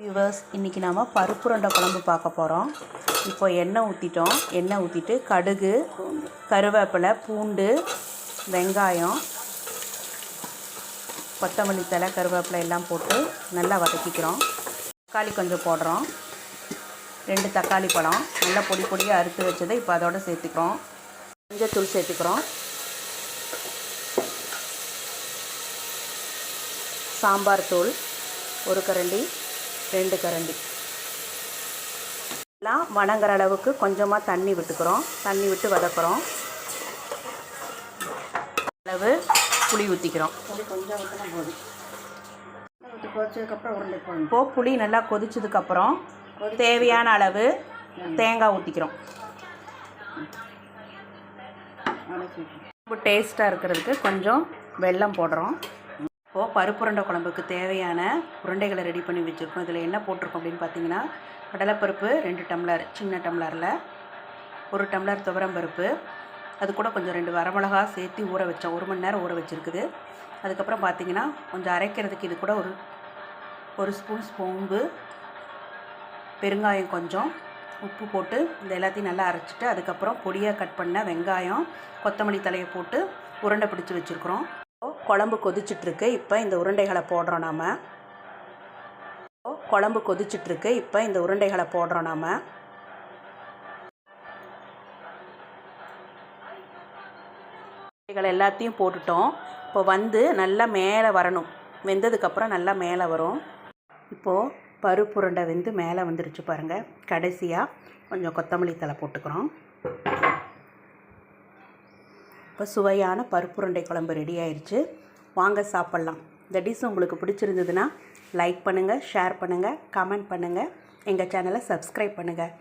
Viewers இன்றைக்கி நாம் பருப்புருண்டை குழம்பு பார்க்க போகிறோம் இப்போ எண்ணெய் ஊற்றிட்டோம் எண்ணெய் ஊற்றிட்டு கடுகு கருவேப்பிலை பூண்டு வெங்காயம் கொத்தமல்லி தழை கருவேப்பிலை எல்லாம் போட்டு நல்லா வதக்கிக்கிறோம். தக்காளி கொஞ்சம் போடுறோம். ரெண்டு தக்காளி பழம். நல்லா பொடி பொடியாக அறுத்து வச்சதை இப்போ அதோட சேர்த்துக்கிறோம். மஞ்சத்தூள் சேர்த்துக்கிறோம். சாம்பார் தூள் ஒரு கரண்டி. ரெண்டு கரண்டி. எல்லாம் வணங்குற அளவுக்கு கொஞ்சமாக தண்ணி விட்டுக்கிறோம். தண்ணி விட்டு வதக்குறோம். அளவு புளி ஊற்றிக்கிறோம் புளி கொஞ்சம் ஊற்றினா போதும். ஊற்றி கொதிச்சதுக்கப்புறம் உருண்டை போடணும் இப்போது புளி நல்லா கொதிச்சதுக்கப்புறம் தேவையான அளவு தேங்காய் ஊற்றிக்கிறோம் ரொம்ப டேஸ்ட்டாக இருக்கிறதுக்கு கொஞ்சம் வெல்லம் போடுறோம். இப்போது பருப்புருண்டை குழம்புக்கு தேவையான உருண்டைகளை ரெடி பண்ணி வச்சுருக்கோம். இதில் என்ன போட்டிருக்கோம் அப்படின்னு பார்த்தீங்கன்னா கடலைப்பருப்பு ரெண்டு டம்ளர் சின்ன டம்ளரில் ஒரு டம்ளர் துவரம்பருப்பு அது கூட கொஞ்சம் ரெண்டு வரமிளகா சேர்த்து ஊற வச்சோம் ஒரு மணி நேரம் ஊற வச்சுருக்குது. அதுக்கப்புறம் பார்த்தீங்கன்னா கொஞ்சம் அரைக்கிறதுக்கு இது கூட ஒரு ஒரு ஸ்பூன் சோம்பு பெருங்காயம் கொஞ்சம் உப்பு போட்டு இந்த எல்லாத்தையும் நல்லா அரைச்சிட்டு அதுக்கப்புறம் பொடியாக கட் பண்ண வெங்காயம் கொத்தமல்லி தலையை போட்டு உருண்டை பிடிச்சி வச்சுருக்குறோம். குழம்பு கொதிச்சிட்ருக்கு. இப்போ இந்த உருண்டைகளை போடுறோம் நாம். குழம்பு கொதிச்சிட்ருக்கு. இப்போ இந்த உருண்டைகளை போடுறோம் நாம். உருண்டைகள் எல்லாத்தையும் போட்டுட்டோம். இப்போ வந்து நல்லா மேலே வரணும். வெந்ததுக்கப்புறம் நல்லா மேலே வரும். இப்போது பருப்பு உருண்டை வெந்து மேலே வந்துருச்சு பாருங்கள் கடைசியாக கொஞ்சம் கொத்தமல்லி தழை போட்டுக்கிறோம். இப்போ சுவையான பருப்புருண்டை குழம்பு ரெடி ஆயிடுச்சு வாங்க சாப்பிட்லாம். இந்த டிஷ் உங்களுக்கு பிடிச்சிருந்ததுன்னா லைக் பண்ணுங்கள் ஷேர் பண்ணுங்கள் கமெண்ட் பண்ணுங்கள் எங்கள் சேனலை சப்ஸ்கிரைப் பண்ணுங்கள்